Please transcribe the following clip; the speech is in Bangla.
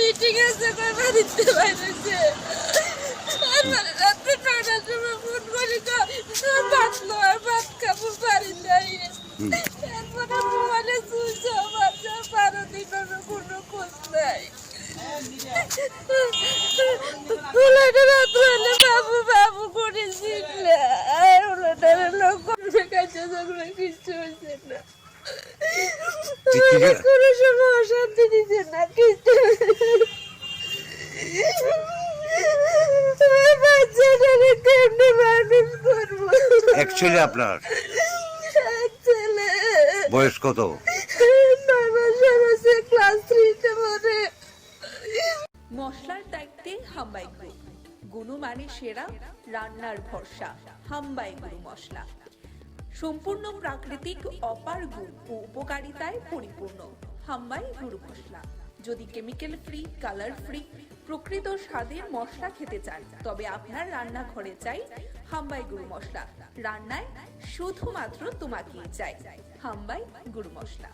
মিটিং আছে কই বাড়িতে বাইরেছে রাত্রে নয়টার সময় ফোন করি তো তোর ভাত আর ভাত খাব আইয়ে এরপরে মোবাইলে সুইচ আছে বারো দিনের কোনো খোঁজ নাই। ওলাটা রাত হলে বাবু বাবু করে শিখলে আর ওলাটার লোক কাছে ঝগড়া কিছু হয়েছে না। কোনো? সময় অশান্তি দিছে না কিছু আপনার? বয়স কত? মশলার দায়িত্বে হাম্বাই গ্রুপ গুণমানে সেরা রান্নার ভরসা হাম্বাই গুরু মশলা। সম্পূর্ণ প্রাকৃতিক অপার গুণ ও উপকারিতায় পরিপূর্ণ হাম্বাই গুরু মশলা। যদি কেমিক্যাল ফ্রি কালার ফ্রি প্রকৃত স্বাদের মশলা খেতে চান। তবে আপনার রান্নাঘরে চাই হাম্বাই গুরু মশলা। রান্নায় শুধুমাত্র তোমাকেই চাই হাম্বাই গুরু মশলা।